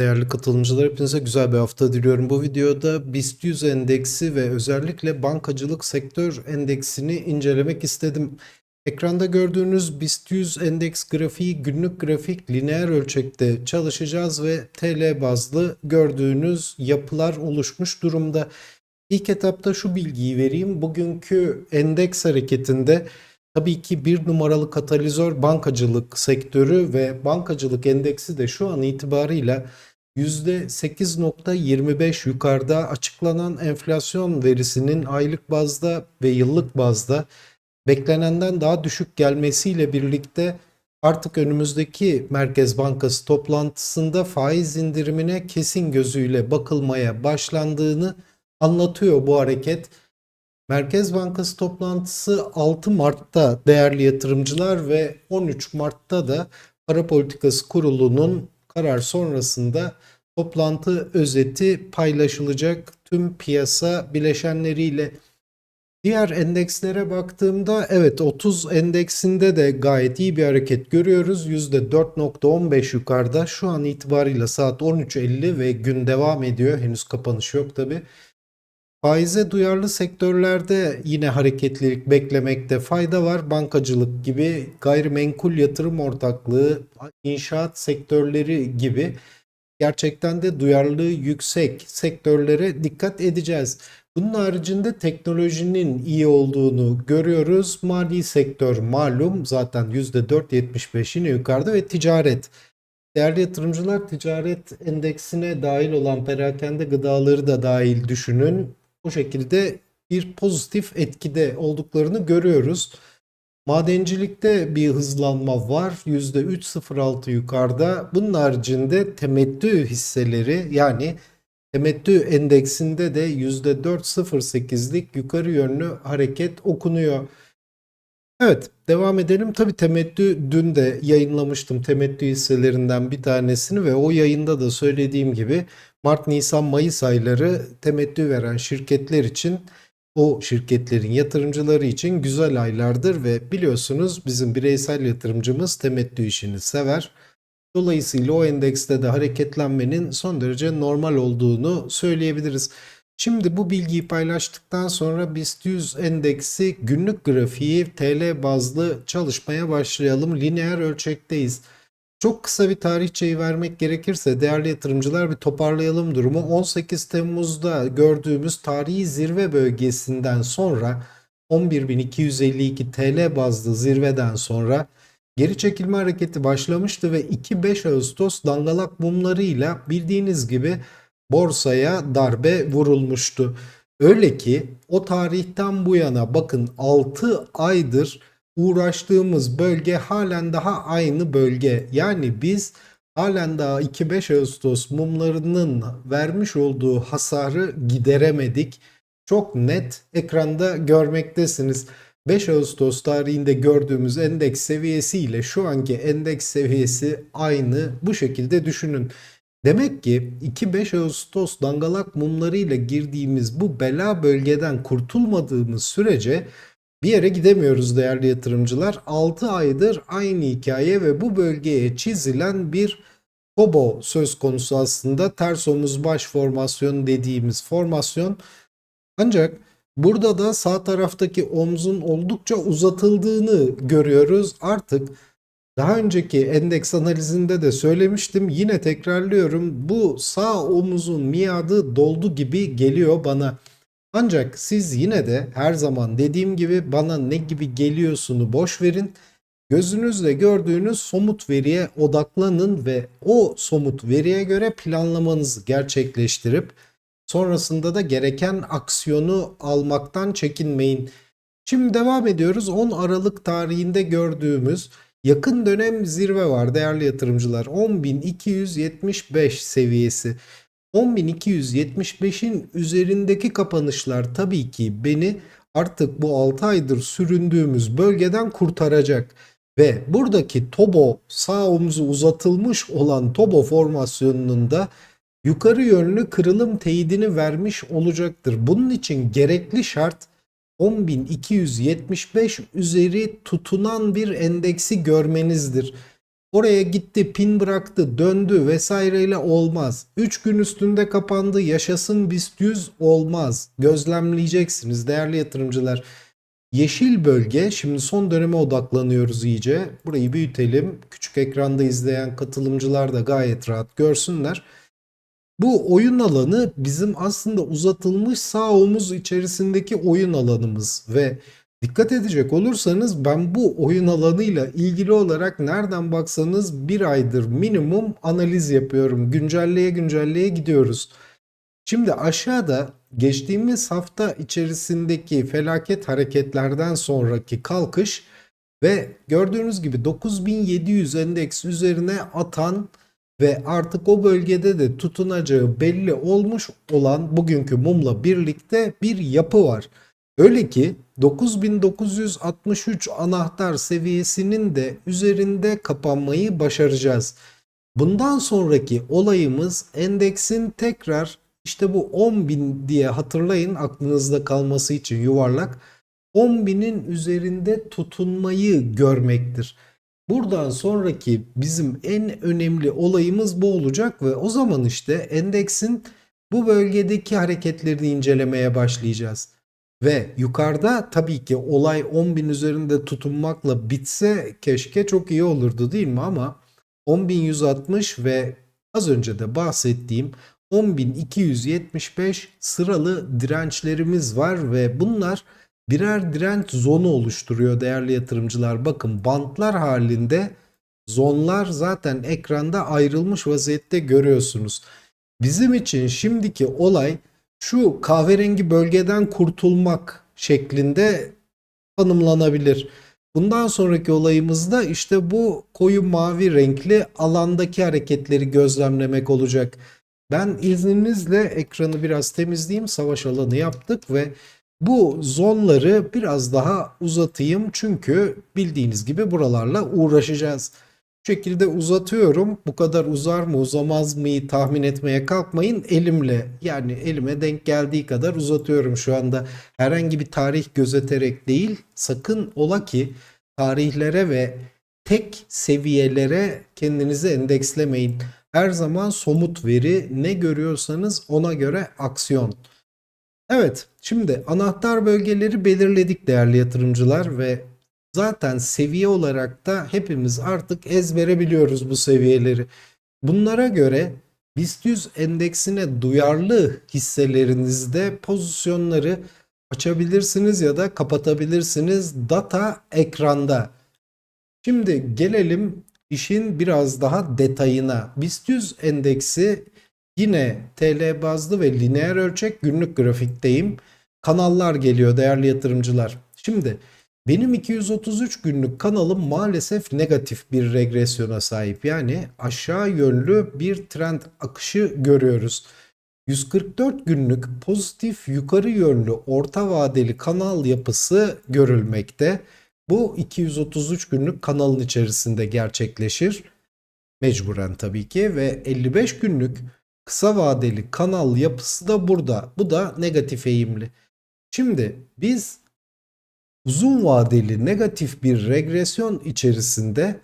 Değerli katılımcılar hepinize güzel bir hafta diliyorum. Bu videoda BIST 100 endeksi ve özellikle bankacılık sektör endeksini incelemek istedim. Ekranda gördüğünüz BIST 100 endeks grafiği günlük grafik lineer ölçekte çalışacağız ve TL bazlı gördüğünüz yapılar oluşmuş durumda. İlk etapta şu bilgiyi vereyim. Bugünkü endeks hareketinde tabii ki bir numaralı katalizör bankacılık sektörü ve bankacılık endeksi de şu an itibarıyla %8.25 yukarıda açıklanan enflasyon verisinin aylık bazda ve yıllık bazda beklenenden daha düşük gelmesiyle birlikte artık önümüzdeki Merkez Bankası toplantısında faiz indirimine kesin gözüyle bakılmaya başlandığını anlatıyor bu hareket. Merkez Bankası toplantısı 6 Mart'ta değerli yatırımcılar ve 13 Mart'ta da Para Politikası Kurulu'nun karar sonrasında toplantı özeti paylaşılacak tüm piyasa bileşenleriyle. Diğer endekslere baktığımda evet 30 endeksinde de gayet iyi bir hareket görüyoruz. %4.15 yukarıda. Şu an itibariyle saat 13.50 ve gün devam ediyor. Henüz kapanış yok tabi. Faize duyarlı sektörlerde yine hareketlilik beklemekte fayda var. Bankacılık gibi, gayrimenkul yatırım ortaklığı, inşaat sektörleri gibi gerçekten de duyarlılığı yüksek sektörlere dikkat edeceğiz. Bunun haricinde teknolojinin iyi olduğunu görüyoruz. Mali sektör malum zaten %4.75 yine yukarıda ve ticaret. Değerli yatırımcılar ticaret endeksine dahil olan perakende gıdaları da dahil düşünün. Bu şekilde bir pozitif etkide olduklarını görüyoruz. Madencilikte bir hızlanma var. %3.06 yukarıda. Bunun haricinde temettü hisseleri yani temettü endeksinde de %4.08'lik yukarı yönlü hareket okunuyor. Evet devam edelim. Tabii temettü dün de yayınlamıştım temettü hisselerinden bir tanesini ve o yayında da söylediğim gibi Mart, Nisan, Mayıs ayları temettü veren şirketler için o şirketlerin yatırımcıları için güzel aylardır ve biliyorsunuz bizim bireysel yatırımcımız temettü işini sever. Dolayısıyla o endekste de hareketlenmenin son derece normal olduğunu söyleyebiliriz. Şimdi bu bilgiyi paylaştıktan sonra BIST 100 endeksi günlük grafiği TL bazlı çalışmaya başlayalım. Lineer ölçekteyiz. Çok kısa bir tarihçeyi vermek gerekirse değerli yatırımcılar bir toparlayalım durumu. 18 Temmuz'da gördüğümüz tarihi zirve bölgesinden sonra 11.252 TL bazlı zirveden sonra geri çekilme hareketi başlamıştı ve 2-5 Ağustos dangalak mumlarıyla bildiğiniz gibi borsaya darbe vurulmuştu. Öyle ki o tarihten bu yana bakın 6 aydır uğraştığımız bölge halen daha aynı bölge. Yani biz halen daha 2-5 Ağustos mumlarının vermiş olduğu hasarı gideremedik. Çok net ekranda görmektesiniz. 5 Ağustos tarihinde gördüğümüz endeks seviyesi ile şu anki endeks seviyesi aynı bu şekilde düşünün. Demek ki 2-5 Ağustos dangalak mumlarıyla girdiğimiz bu bela bölgeden kurtulmadığımız sürece bir yere gidemiyoruz değerli yatırımcılar. 6 aydır aynı hikaye ve bu bölgeye çizilen bir Kobo söz konusu aslında ters omuz baş formasyon dediğimiz formasyon. Ancak burada da sağ taraftaki omzun oldukça uzatıldığını görüyoruz. Artık daha önceki endeks analizinde de söylemiştim. Yine tekrarlıyorum. Bu sağ omuzun miadı doldu gibi geliyor bana. Ancak siz yine de her zaman dediğim gibi bana ne gibi geliyorsunu boş verin. Gözünüzle gördüğünüz somut veriye odaklanın ve o somut veriye göre planlamanızı gerçekleştirip sonrasında da gereken aksiyonu almaktan çekinmeyin. Şimdi devam ediyoruz. 10 Aralık tarihinde gördüğümüz yakın dönem zirve var değerli yatırımcılar. 10.275 seviyesi. 10.275'in üzerindeki kapanışlar tabii ki beni artık bu 6 aydır süründüğümüz bölgeden kurtaracak. Ve buradaki Tobo sağ omzu uzatılmış olan Tobo formasyonunun da yukarı yönlü kırılım teyidini vermiş olacaktır. Bunun için gerekli şart 10.275 üzeri tutunan bir endeksi görmenizdir. Oraya gitti, pin bıraktı, döndü vesaireyle olmaz. 3 gün üstünde kapandı, yaşasın BIST 100 olmaz. Gözlemleyeceksiniz değerli yatırımcılar. Yeşil bölge, şimdi son döneme odaklanıyoruz iyice. Burayı büyütelim. Küçük ekranda izleyen katılımcılar da gayet rahat görsünler. Bu oyun alanı bizim aslında uzatılmış sağ omuz içerisindeki oyun alanımız ve dikkat edecek olursanız ben bu oyun alanıyla ilgili olarak nereden baksanız bir aydır minimum analiz yapıyorum. Güncelleye güncelleye gidiyoruz. Şimdi aşağıda geçtiğimiz hafta içerisindeki felaket hareketlerden sonraki kalkış ve gördüğünüz gibi 9700 endeks üzerine atan ve artık o bölgede de tutunacağı belli olmuş olan bugünkü mumla birlikte bir yapı var. Öyle ki 9963 anahtar seviyesinin de üzerinde kapanmayı başaracağız. Bundan sonraki olayımız endeksin tekrar işte bu 10.000 diye hatırlayın aklınızda kalması için yuvarlak 10.000'in üzerinde tutunmayı görmektir. Buradan sonraki bizim en önemli olayımız bu olacak ve o zaman işte endeksin bu bölgedeki hareketlerini incelemeye başlayacağız. Ve yukarıda tabii ki olay 10.000 üzerinde tutunmakla bitse keşke çok iyi olurdu değil mi ama 10.160 ve az önce de bahsettiğim 10.275 sıralı dirençlerimiz var ve bunlar birer direnç zonu oluşturuyor değerli yatırımcılar. Bakın bantlar halinde zonlar zaten ekranda ayrılmış vaziyette görüyorsunuz. Bizim için şimdiki olay şu kahverengi bölgeden kurtulmak şeklinde tanımlanabilir. Bundan sonraki olayımızda işte bu koyu mavi renkli alandaki hareketleri gözlemlemek olacak. Ben izninizle ekranı biraz temizleyeyim. Savaş alanı yaptık ve bu zonları biraz daha uzatayım çünkü bildiğiniz gibi buralarla uğraşacağız. Bu şekilde uzatıyorum. Bu kadar uzar mı uzamaz mı tahmin etmeye kalkmayın. Elimle yani elime denk geldiği kadar uzatıyorum şu anda. Herhangi bir tarih gözeterek değil. Sakın ola ki tarihlere ve tek seviyelere kendinizi endekslemeyin. Her zaman somut veri ne görüyorsanız ona göre aksiyon. Evet, şimdi anahtar bölgeleri belirledik değerli yatırımcılar ve zaten seviye olarak da hepimiz artık ezbere biliyoruz bu seviyeleri. Bunlara göre BIST 100 endeksine duyarlı hisselerinizde pozisyonları açabilirsiniz ya da kapatabilirsiniz data ekranda. Şimdi gelelim işin biraz daha detayına. BIST 100 endeksi Yine TL bazlı ve lineer ölçek günlük grafikteyim. Kanallar geliyor değerli yatırımcılar. Şimdi benim 233 günlük kanalım maalesef negatif bir regresyona sahip. Yani aşağı yönlü bir trend akışı görüyoruz. 144 günlük pozitif yukarı yönlü orta vadeli kanal yapısı görülmekte. Bu 233 günlük kanalın içerisinde gerçekleşir. Mecburen tabii ki ve 55 günlük kısa vadeli kanal yapısı da burada. Bu da negatif eğimli. Şimdi biz uzun vadeli negatif bir regresyon içerisinde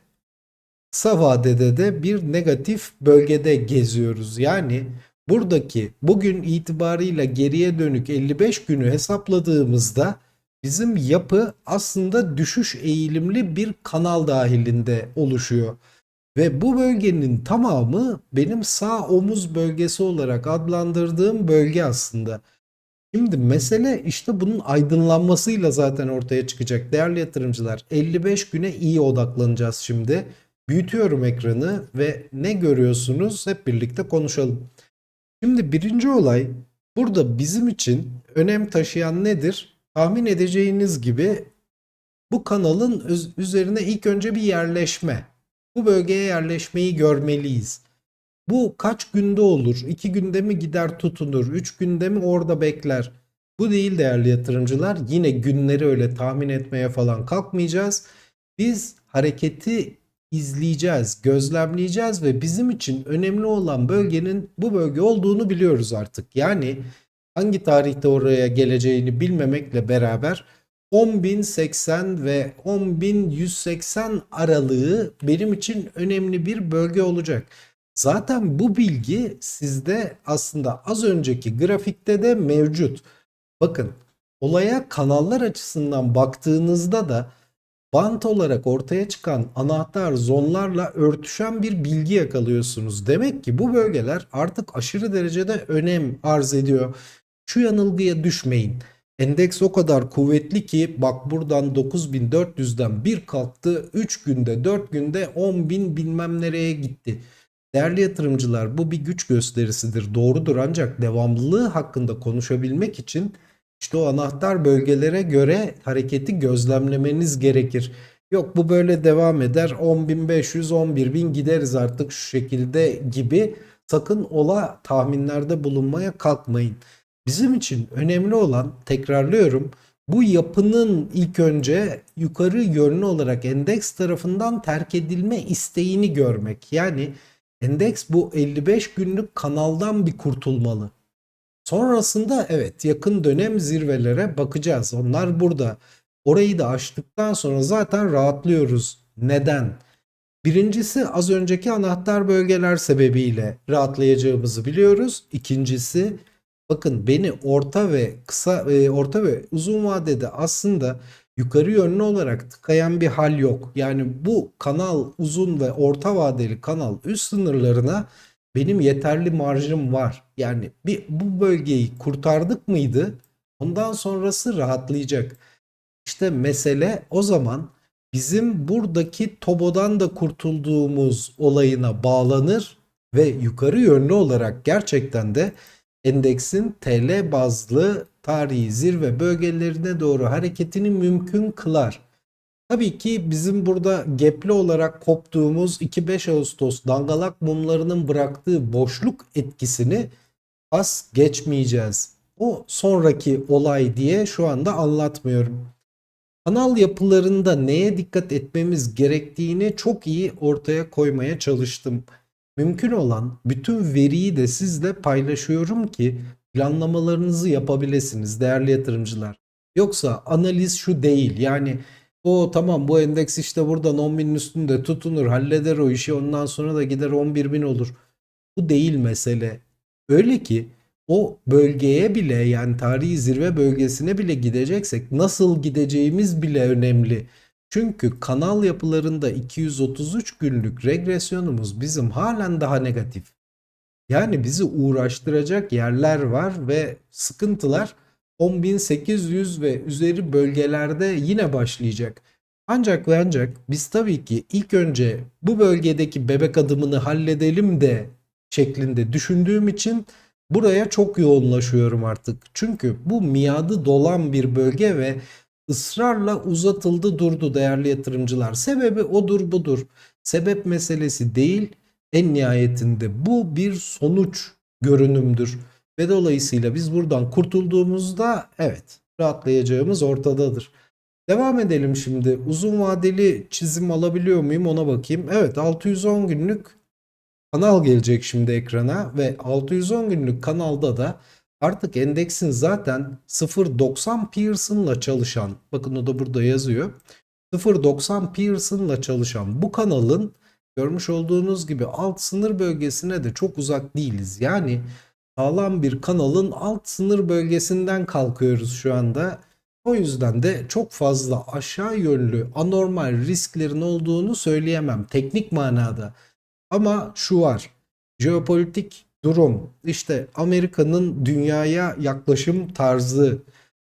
kısa vadede de bir negatif bölgede geziyoruz. Yani buradaki bugün itibarıyla geriye dönük 55 günü hesapladığımızda bizim yapı aslında düşüş eğilimli bir kanal dahilinde oluşuyor. Ve bu bölgenin tamamı benim sağ omuz bölgesi olarak adlandırdığım bölge aslında. Şimdi mesele işte bunun aydınlanmasıyla zaten ortaya çıkacak değerli yatırımcılar. 55 güne iyi odaklanacağız şimdi. Büyütüyorum ekranı ve ne görüyorsunuz hep birlikte konuşalım. Şimdi birinci olay burada bizim için önem taşıyan nedir? Tahmin edeceğiniz gibi bu kanalın üzerine ilk önce bir yerleşme. Bu bölgeye yerleşmeyi görmeliyiz. Bu kaç günde olur? 2 günde mi gider tutunur? 3 günde mi orada bekler? Bu değil değerli yatırımcılar. Yine günleri öyle tahmin etmeye falan kalkmayacağız. Biz hareketi izleyeceğiz, gözlemleyeceğiz ve bizim için önemli olan bölgenin bu bölge olduğunu biliyoruz artık. Yani hangi tarihte oraya geleceğini bilmemekle beraber 10.080 ve 10.180 aralığı benim için önemli bir bölge olacak. Zaten bu bilgi sizde aslında az önceki grafikte de mevcut. Bakın olaya kanallar açısından baktığınızda da bant olarak ortaya çıkan anahtar zonlarla örtüşen bir bilgi yakalıyorsunuz. Demek ki bu bölgeler artık aşırı derecede önem arz ediyor. Şu yanılgıya düşmeyin. Endeks o kadar kuvvetli ki bak buradan 9400'den bir kalktı 3 günde 4 günde 10.000 bilmem nereye gitti. Değerli yatırımcılar bu bir güç gösterisidir doğrudur ancak devamlılığı hakkında konuşabilmek için işte o anahtar bölgelere göre hareketi gözlemlemeniz gerekir. Yok bu böyle devam eder 10.500 11.000 gideriz artık şu şekilde gibi sakın ola tahminlerde bulunmaya kalkmayın. Bizim için önemli olan tekrarlıyorum bu yapının ilk önce yukarı yönlü olarak endeks tarafından terk edilme isteğini görmek. Yani endeks bu 55 günlük kanaldan bir kurtulmalı. Sonrasında evet yakın dönem zirvelere bakacağız. Onlar burada. Orayı da aştıktan sonra zaten rahatlıyoruz. Neden? Birincisi az önceki anahtar bölgeler sebebiyle rahatlayacağımızı biliyoruz. İkincisi bakın beni orta ve kısa e, orta ve uzun vadede aslında yukarı yönlü olarak tıkayan bir hal yok. Yani bu kanal uzun ve orta vadeli kanal üst sınırlarına benim yeterli marjım var. Yani bir bu bölgeyi kurtardık mıydı? Ondan sonrası rahatlayacak. İşte mesele o zaman bizim buradaki tobodan da kurtulduğumuz olayına bağlanır ve yukarı yönlü olarak gerçekten de endeksin TL bazlı tarihi zirve bölgelerine doğru hareketini mümkün kılar. Tabii ki bizim burada gepli olarak koptuğumuz 2-5 Ağustos dangalak mumlarının bıraktığı boşluk etkisini az geçmeyeceğiz. O sonraki olay diye şu anda anlatmıyorum. Kanal yapılarında neye dikkat etmemiz gerektiğini çok iyi ortaya koymaya çalıştım. Mümkün olan bütün veriyi de sizle paylaşıyorum ki planlamalarınızı yapabilirsiniz değerli yatırımcılar. Yoksa analiz şu değil. Yani o tamam bu endeks işte buradan 10.000'in üstünde tutunur halleder o işi ondan sonra da gider 11.000 olur. Bu değil mesele. Öyle ki o bölgeye bile yani tarihi zirve bölgesine bile gideceksek nasıl gideceğimiz bile önemli. Çünkü kanal yapılarında 233 günlük regresyonumuz bizim halen daha negatif. Yani bizi uğraştıracak yerler var ve sıkıntılar 10.800 ve üzeri bölgelerde yine başlayacak. Ancak ve ancak biz tabii ki ilk önce bu bölgedeki bebek adımını halledelim de şeklinde düşündüğüm için buraya çok yoğunlaşıyorum artık. Çünkü bu miadı dolan bir bölge ve ısrarla uzatıldı durdu değerli yatırımcılar. Sebebi odur budur. Sebep meselesi değil en nihayetinde bu bir sonuç görünümdür. Ve dolayısıyla biz buradan kurtulduğumuzda evet rahatlayacağımız ortadadır. Devam edelim şimdi. Uzun vadeli çizim alabiliyor muyum ona bakayım. Evet 610 günlük kanal gelecek şimdi ekrana ve 610 günlük kanalda da artık endeksin zaten 0.90 Pearson'la çalışan bakın o da burada yazıyor. 0.90 Pearson'la çalışan bu kanalın görmüş olduğunuz gibi alt sınır bölgesine de çok uzak değiliz. Yani sağlam bir kanalın alt sınır bölgesinden kalkıyoruz şu anda. O yüzden de çok fazla aşağı yönlü anormal risklerin olduğunu söyleyemem teknik manada. Ama şu var. Jeopolitik durum, işte Amerika'nın dünyaya yaklaşım tarzı,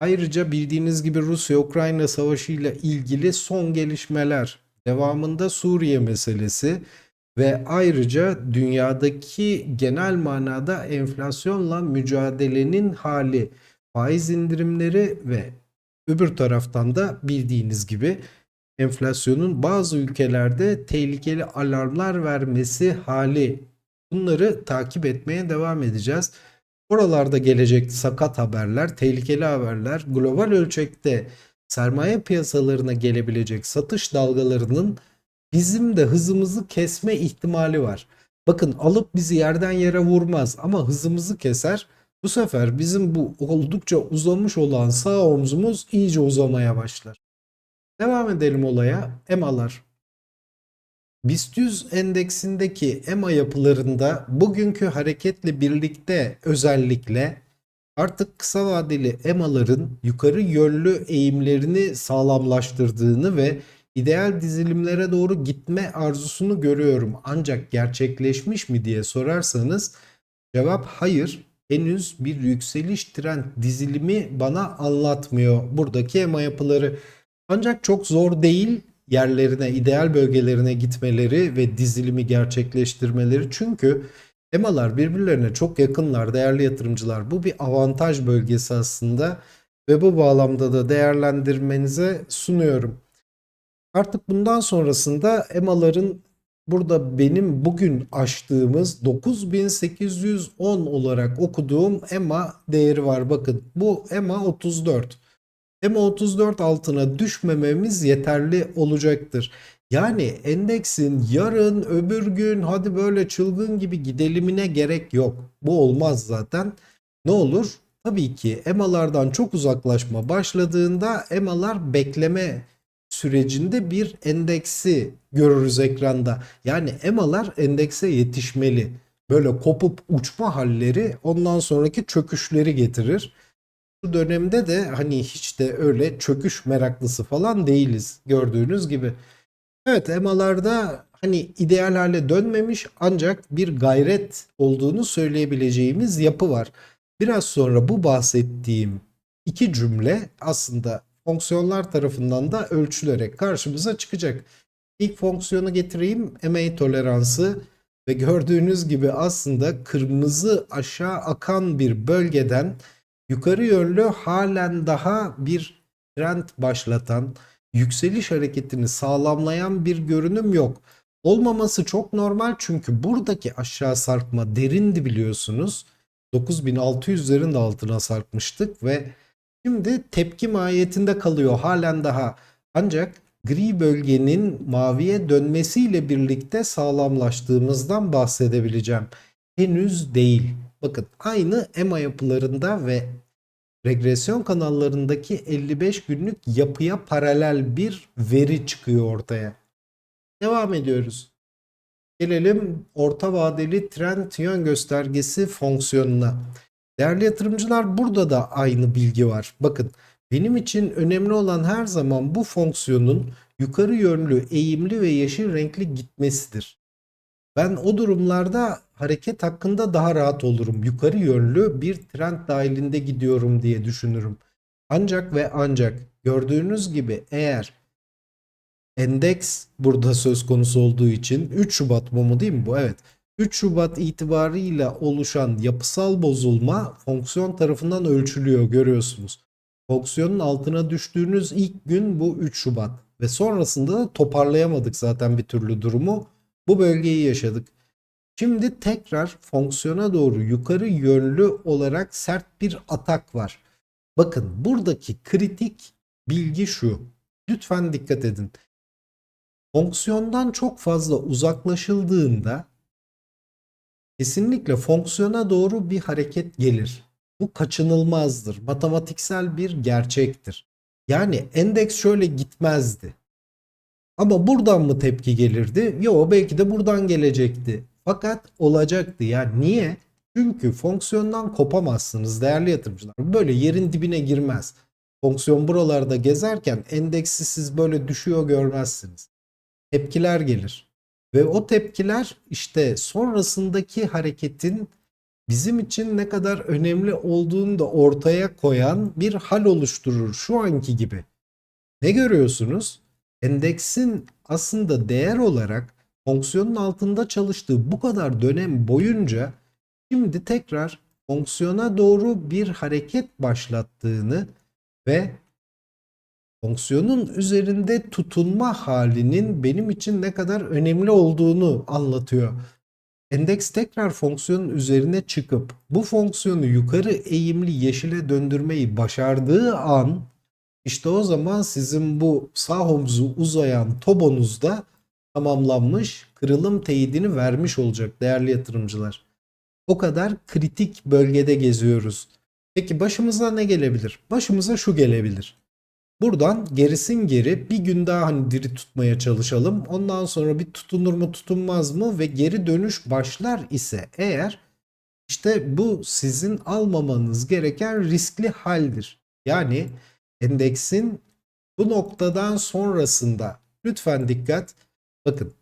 ayrıca bildiğiniz gibi Rusya-Ukrayna savaşı ile ilgili son gelişmeler, devamında Suriye meselesi ve ayrıca dünyadaki genel manada enflasyonla mücadelenin hali, faiz indirimleri ve öbür taraftan da bildiğiniz gibi enflasyonun bazı ülkelerde tehlikeli alarmlar vermesi hali. Bunları takip etmeye devam edeceğiz. Oralarda gelecek sakat haberler, tehlikeli haberler, global ölçekte sermaye piyasalarına gelebilecek satış dalgalarının bizim de hızımızı kesme ihtimali var. Bakın alıp bizi yerden yere vurmaz ama hızımızı keser. Bu sefer bizim bu oldukça uzamış olan sağ omzumuz iyice uzamaya başlar. Devam edelim olaya. EMA'lar. BIST 100 endeksindeki EMA yapılarında bugünkü hareketle birlikte özellikle artık kısa vadeli EMA'ların yukarı yönlü eğimlerini sağlamlaştırdığını ve ideal dizilimlere doğru gitme arzusunu görüyorum. Ancak gerçekleşmiş mi diye sorarsanız cevap hayır. Henüz bir yükseliş trend dizilimi bana anlatmıyor buradaki EMA yapıları. Ancak çok zor değil yerlerine, ideal bölgelerine gitmeleri ve dizilimi gerçekleştirmeleri. Çünkü EMA'lar birbirlerine çok yakınlar değerli yatırımcılar. Bu bir avantaj bölgesi aslında ve bu bağlamda da değerlendirmenize sunuyorum. Artık bundan sonrasında EMA'ların burada benim bugün açtığımız 9810 olarak okuduğum EMA değeri var. Bakın bu EMA 34. EMA 34 altına düşmememiz yeterli olacaktır. Yani endeksin yarın öbür gün hadi böyle çılgın gibi gidelimine gerek yok. Bu olmaz zaten. Ne olur? Tabii ki EMA'lardan çok uzaklaşma başladığında EMA'lar bekleme sürecinde bir endeksi görürüz ekranda. Yani EMA'lar endekse yetişmeli. Böyle kopup uçma halleri ondan sonraki çöküşleri getirir. Bu dönemde de hani hiç de öyle çöküş meraklısı falan değiliz gördüğünüz gibi. Evet EMA'larda hani ideal hale dönmemiş ancak bir gayret olduğunu söyleyebileceğimiz yapı var. Biraz sonra bu bahsettiğim iki cümle aslında fonksiyonlar tarafından da ölçülerek karşımıza çıkacak. İlk fonksiyonu getireyim MA toleransı ve gördüğünüz gibi aslında kırmızı aşağı akan bir bölgeden yukarı yönlü halen daha bir trend başlatan yükseliş hareketini sağlamlayan bir görünüm yok. Olmaması çok normal çünkü buradaki aşağı sarkma derindi biliyorsunuz. 9600'lerin de altına sarkmıştık ve şimdi tepki mahiyetinde kalıyor halen daha. Ancak gri bölgenin maviye dönmesiyle birlikte sağlamlaştığımızdan bahsedebileceğim. Henüz değil. Bakın aynı EMA yapılarında ve regresyon kanallarındaki 55 günlük yapıya paralel bir veri çıkıyor ortaya. Devam ediyoruz. Gelelim orta vadeli trend yön göstergesi fonksiyonuna. Değerli yatırımcılar burada da aynı bilgi var. Bakın benim için önemli olan her zaman bu fonksiyonun yukarı yönlü, eğimli ve yeşil renkli gitmesidir. Ben o durumlarda hareket hakkında daha rahat olurum. Yukarı yönlü bir trend dahilinde gidiyorum diye düşünürüm. Ancak ve ancak gördüğünüz gibi eğer endeks burada söz konusu olduğu için 3 Şubat mumu değil mi bu? Evet. 3 Şubat itibarıyla oluşan yapısal bozulma fonksiyon tarafından ölçülüyor görüyorsunuz. Fonksiyonun altına düştüğünüz ilk gün bu 3 Şubat ve sonrasında da toparlayamadık zaten bir türlü durumu. Bu bölgeyi yaşadık. Şimdi tekrar fonksiyona doğru yukarı yönlü olarak sert bir atak var. Bakın buradaki kritik bilgi şu. Lütfen dikkat edin. Fonksiyondan çok fazla uzaklaşıldığında kesinlikle fonksiyona doğru bir hareket gelir. Bu kaçınılmazdır. Matematiksel bir gerçektir. Yani endeks şöyle gitmezdi. Ama buradan mı tepki gelirdi? Yo belki de buradan gelecekti. Fakat olacaktı. Yani niye? Çünkü fonksiyondan kopamazsınız değerli yatırımcılar. Böyle yerin dibine girmez. Fonksiyon buralarda gezerken endeksi siz böyle düşüyor görmezsiniz. Tepkiler gelir. Ve o tepkiler işte sonrasındaki hareketin bizim için ne kadar önemli olduğunu da ortaya koyan bir hal oluşturur şu anki gibi. Ne görüyorsunuz? Endeksin aslında değer olarak fonksiyonun altında çalıştığı bu kadar dönem boyunca şimdi tekrar fonksiyona doğru bir hareket başlattığını ve fonksiyonun üzerinde tutunma halinin benim için ne kadar önemli olduğunu anlatıyor. Endeks tekrar fonksiyonun üzerine çıkıp bu fonksiyonu yukarı eğimli yeşile döndürmeyi başardığı an işte o zaman sizin bu sağ omzu uzayan tobonuzda tamamlanmış kırılım teyidini vermiş olacak değerli yatırımcılar. O kadar kritik bölgede geziyoruz. Peki başımıza ne gelebilir? Başımıza şu gelebilir. Buradan gerisin geri bir gün daha hani diri tutmaya çalışalım. Ondan sonra bir tutunur mu tutunmaz mı ve geri dönüş başlar ise eğer işte bu sizin almamanız gereken riskli haldir. Yani endeksin bu noktadan sonrasında lütfen dikkat. Bakın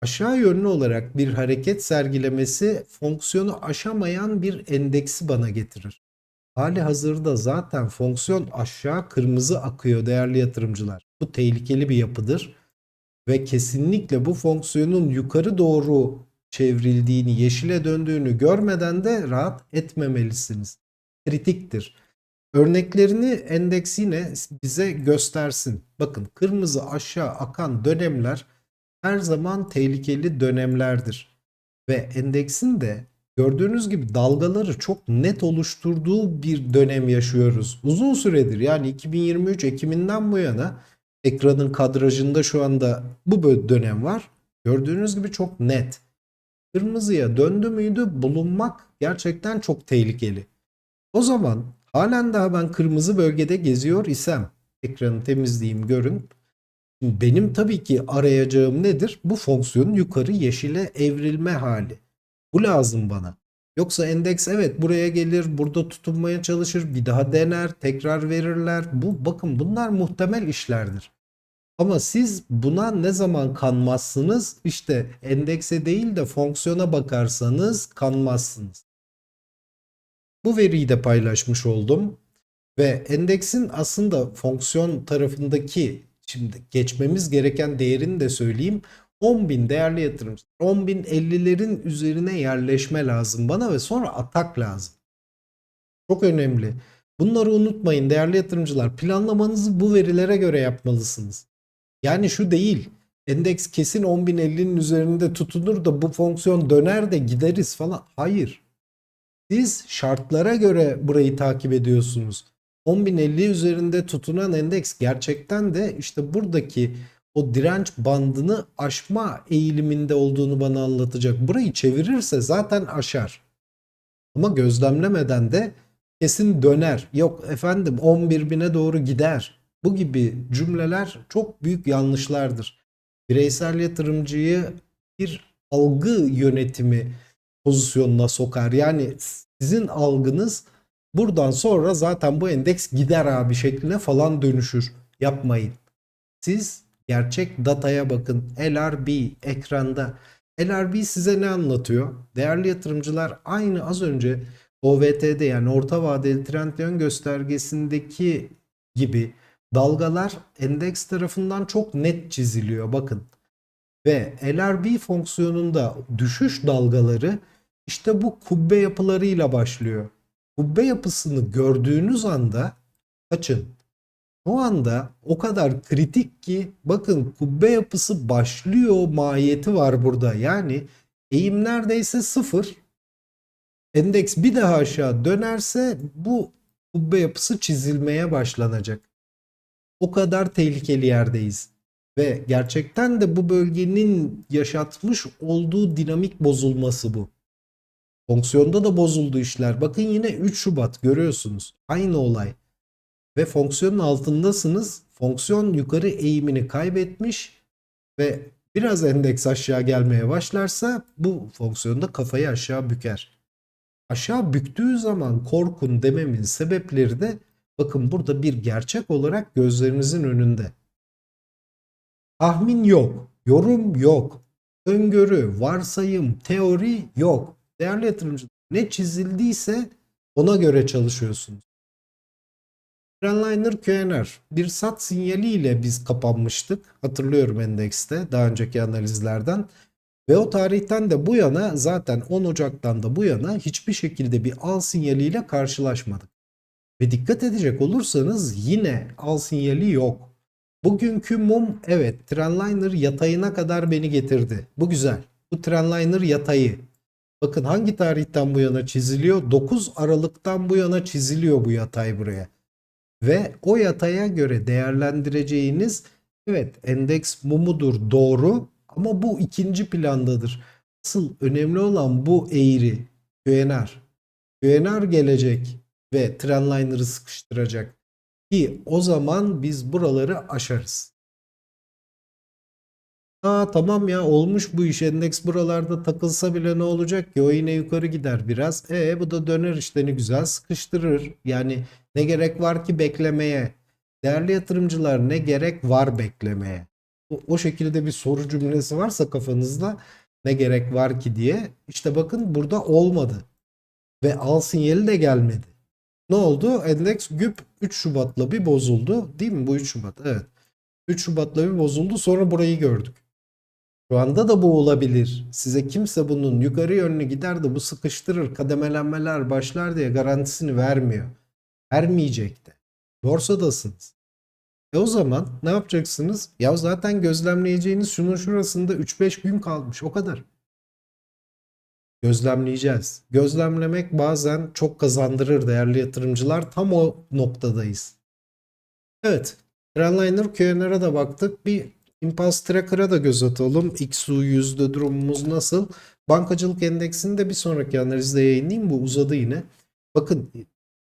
aşağı yönlü olarak bir hareket sergilemesi fonksiyonu aşamayan bir endeksi bana getirir. Hali hazırda zaten fonksiyon aşağı kırmızı akıyor değerli yatırımcılar. Bu tehlikeli bir yapıdır ve kesinlikle bu fonksiyonun yukarı doğru çevrildiğini, yeşile döndüğünü görmeden de rahat etmemelisiniz. Kritiktir. Örneklerini endeks yine bize göstersin. Bakın kırmızı aşağı akan dönemler her zaman tehlikeli dönemlerdir. Ve endeksin de gördüğünüz gibi dalgaları çok net oluşturduğu bir dönem yaşıyoruz. Uzun süredir yani 2023 Ekim'inden bu yana ekranın kadrajında şu anda bu dönem var. Gördüğünüz gibi çok net. Kırmızıya döndü müydü bulunmak gerçekten çok tehlikeli. O zaman halen daha ben kırmızı bölgede geziyor isem ekranı temizleyeyim görün. Benim tabii ki arayacağım nedir? Bu fonksiyonun yukarı yeşile evrilme hali. Bu lazım bana. Yoksa endeks evet buraya gelir, burada tutunmaya çalışır, bir daha dener, tekrar verirler. Bu bakın bunlar muhtemel işlerdir. Ama siz buna ne zaman kanmazsınız? İşte endekse değil de fonksiyona bakarsanız kanmazsınız. Bu veriyi de paylaşmış oldum. Ve endeksin aslında fonksiyon tarafındaki şimdi geçmemiz gereken değerini de söyleyeyim. 10.000 değerli yatırımcı. 10.050'lerin üzerine yerleşme lazım bana ve sonra atak lazım. Çok önemli. Bunları unutmayın değerli yatırımcılar. Planlamanızı bu verilere göre yapmalısınız. Yani şu değil. Endeks kesin 10.050'nin üzerinde tutunur da bu fonksiyon döner de gideriz falan. Hayır. Siz şartlara göre burayı takip ediyorsunuz. 10.050 üzerinde tutunan endeks gerçekten de işte buradaki o direnç bandını aşma eğiliminde olduğunu bana anlatacak. Burayı çevirirse zaten aşar. Ama gözlemlemeden de kesin döner. Yok efendim 11 bine doğru gider. Bu gibi cümleler çok büyük yanlışlardır. Bireysel yatırımcıyı bir algı yönetimi pozisyonuna sokar. Yani sizin algınız buradan sonra zaten bu endeks gider abi şekline falan dönüşür. Yapmayın. Siz gerçek dataya bakın. LRB ekranda. LRB size ne anlatıyor? Değerli yatırımcılar aynı az önce OVT'de yani orta vadeli trend yön göstergesindeki gibi dalgalar endeks tarafından çok net çiziliyor bakın. Ve LRB fonksiyonunda düşüş dalgaları işte bu kubbe yapılarıyla başlıyor. Kubbe yapısını gördüğünüz anda kaçın. Şu anda o kadar kritik ki bakın kubbe yapısı başlıyor mahiyeti var burada. Yani eğim neredeyse sıfır. Endeks bir daha aşağı dönerse bu kubbe yapısı çizilmeye başlanacak. O kadar tehlikeli yerdeyiz. Ve gerçekten de bu bölgenin yaşatmış olduğu dinamik bozulması bu. Fonksiyonda da bozuldu işler. Bakın yine 3 Şubat görüyorsunuz. Aynı olay. Ve fonksiyonun altındasınız. Fonksiyon yukarı eğimini kaybetmiş ve biraz endeks aşağı gelmeye başlarsa bu fonksiyonda kafayı aşağı büker. Aşağı büktüğü zaman korkun dememin sebepleri de bakın burada bir gerçek olarak gözlerinizin önünde. Tahmin yok, yorum yok, öngörü, varsayım, teori yok. Değerli yatırımcılar ne çizildiyse ona göre çalışıyorsunuz. Trendliner QNR bir sat sinyaliyle biz kapanmıştık. Hatırlıyorum endekste daha önceki analizlerden. Ve o tarihten de bu yana zaten 10 Ocak'tan da bu yana hiçbir şekilde bir al sinyaliyle karşılaşmadık. Ve dikkat edecek olursanız yine al sinyali yok. Bugünkü mum evet Trendliner yatayına kadar beni getirdi. Bu güzel. Bu Trendliner yatayı. Bakın hangi tarihten bu yana çiziliyor? 9 Aralık'tan bu yana çiziliyor bu yatay buraya. Ve o yataya göre değerlendireceğiniz evet endeks mumudur doğru ama bu ikinci plandadır. Asıl önemli olan bu eğri. QNR. QNR gelecek ve trendliner'ı sıkıştıracak. Ki o zaman biz buraları aşarız. Aa tamam ya olmuş bu iş endeks buralarda takılsa bile ne olacak ki o yine yukarı gider biraz. E bu da döner işte ne güzel sıkıştırır. Yani ne gerek var ki beklemeye? Değerli yatırımcılar ne gerek var beklemeye? O, o şekilde bir soru cümlesi varsa kafanızda ne gerek var ki diye. İşte bakın burada olmadı. Ve al sinyali de gelmedi. Ne oldu? Endeks güp 3 Şubat'la bir bozuldu. Değil mi? Bu 3 Şubat. Evet. 3 Şubat'la bir bozuldu. Sonra burayı gördük. Şu anda da bu olabilir. Size kimse bunun yukarı yönlü gider de bu sıkıştırır, kademelenmeler başlar diye garantisini vermiyor. Vermeyecek de. Borsadasınız. E o zaman ne yapacaksınız? Ya zaten gözlemleyeceğiniz şunun şurasında 3-5 gün kalmış. O kadar. Gözlemleyeceğiz. Gözlemlemek bazen çok kazandırır değerli yatırımcılar. Tam o noktadayız. Evet. Trendliner QNR'a da baktık. Bir Impulse Tracker'a da göz atalım. XU yüzde durumumuz nasıl? Bankacılık endeksini de bir sonraki analizde yayınlayayım. Bu uzadı yine. Bakın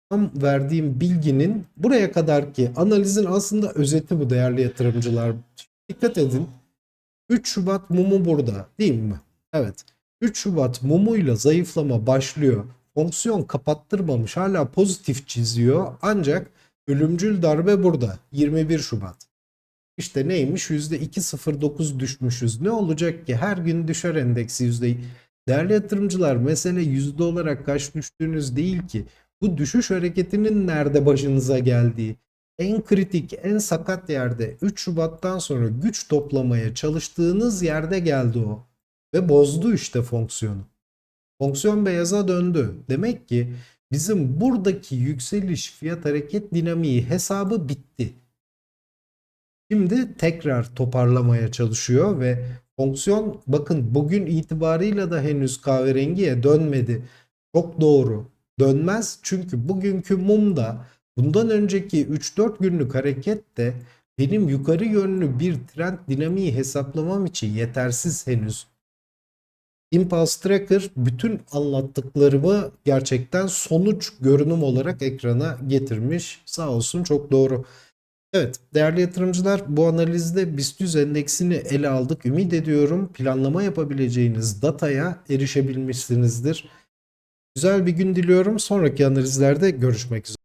tam verdiğim bilginin buraya kadarki analizin aslında özeti bu değerli yatırımcılar. Dikkat edin. 3 Şubat mumu burada değil mi? Evet. 3 Şubat mumuyla zayıflama başlıyor. Fonksiyon kapattırmamış hala pozitif çiziyor. Ancak ölümcül darbe burada 21 Şubat. İşte neymiş? %2.09 düşmüşüz. Ne olacak ki? Her gün düşer endeksi yüzde. Değerli yatırımcılar mesele yüzde olarak kaç düştüğünüz değil ki. Bu düşüş hareketinin nerede başınıza geldiği. En kritik, en sakat yerde 3 Şubat'tan sonra güç toplamaya çalıştığınız yerde geldi o. Ve bozdu işte fonksiyonu. Fonksiyon beyaza döndü. Demek ki bizim buradaki yükseliş fiyat hareket dinamiği hesabı bitti. Şimdi tekrar toparlamaya çalışıyor ve fonksiyon bakın bugün itibarıyla da henüz kahverengiye dönmedi. Çok doğru. Dönmez çünkü bugünkü mumda bundan önceki 3-4 günlük harekette benim yukarı yönlü bir trend dinamiği hesaplamam için yetersiz henüz. Impulse Tracker bütün anlattıklarımı gerçekten sonuç görünüm olarak ekrana getirmiş. Sağ olsun çok doğru. Evet değerli yatırımcılar bu analizde BIST 100 endeksini ele aldık. Ümit ediyorum planlama yapabileceğiniz dataya erişebilmişsinizdir. Güzel bir gün diliyorum. Sonraki analizlerde görüşmek üzere.